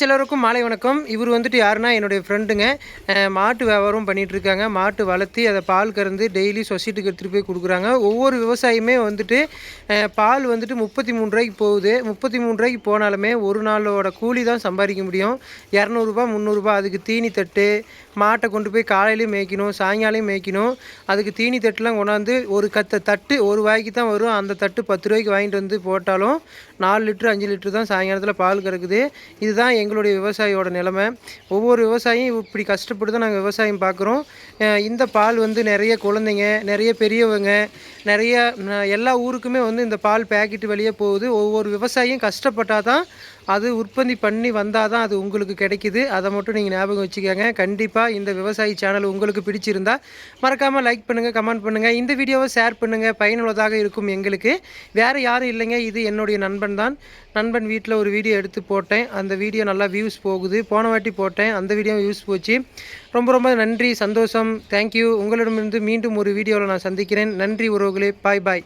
சிலருக்கும் மாலை வணக்கம். இவர் வந்துட்டு யாருன்னா என்னுடைய ஃப்ரெண்டுங்க மாட்டு வியாபாரம் பண்ணிகிட்ருக்காங்க இருக்காங்க மாட்டு வளர்த்தி அதை பால் கறந்து டெய்லி சொசைட்டிக்கு எடுத்துகிட்டு போய் கொடுக்குறாங்க. ஒவ்வொரு விவசாயியுமே வந்துட்டு பால் வந்துட்டு முப்பத்தி மூணு ரூபாய்க்கு போகுது. முப்பத்தி மூணு ரூபாய்க்கு போனாலுமே ஒரு நாளோட கூலி தான் சம்பாதிக்க முடியும். இரநூறுபா முந்நூறுரூபா அதுக்கு தீனி தட்டு மாட்டை கொண்டு போய் காலையிலையும் மேய்க்கணும் சாயங்காலையும் மேய்க்கணும். அதுக்கு தீனி தட்டுலாம் கொண்டாந்து ஒரு கத்த தட்டு ஒரு வாய்க்கு தான் வரும். அந்த தட்டு பத்து ரூபாய்க்கு வாங்கிட்டு வந்து போட்டாலும் நாலு லிட்டரு அஞ்சு லிட்டரு தான் சாயங்காலத்தில் பால் கறக்குது. இதுதான் எங்களுடைய விவசாயியோட நிலைமை. ஒவ்வொரு விவசாயியும் இப்படி கஷ்டப்பட்டு தான் நாங்கள் விவசாயம் பார்க்குறோம் இந்த பால் வந்து நிறைய குழந்தைங்க நிறைய பெரியவங்க நிறைய எல்லா ஊருக்குமே வந்து இந்த பால் பேக்கெட் வெளியே போகுது. ஒவ்வொரு விவசாயியும் கஷ்டப்பட்டால் தான் அது உற்பத்தி பண்ணி வந்தால் தான் அது உங்களுக்கு கிடைக்குது. அதை மட்டும் நீங்கள் ஞாபகம் வச்சுக்கோங்க. கண்டிப்பாக இந்த விவசாயி சேனல் உங்களுக்கு பிடிச்சிருந்தா மறக்காமல் லைக் பண்ணுங்கள் கமெண்ட் பண்ணுங்கள் இந்த வீடியோவை ஷேர் பண்ணுங்கள் பயனுள்ளதாக இருக்கும் எங்களுக்கு. வேறு யாரும் இல்லைங்க. இது என்னுடைய நண்பன் தான். நண்பன் வீட்டில் ஒரு வீடியோ எடுத்து போட்டேன். அந்த வீடியோ நல்லா வியூஸ் போகுது. போன வாட்டி போட்டேன். அந்த வீடியோ வியூஸ் போச்சு. ரொம்ப ரொம்ப நன்றி. சந்தோஷம். தேங்க்யூ உங்களிடமிருந்து மீண்டும் ஒரு வீடியோவில் நான் சந்திக்கிறேன். நன்றி உறவுகளே. பாய் பாய்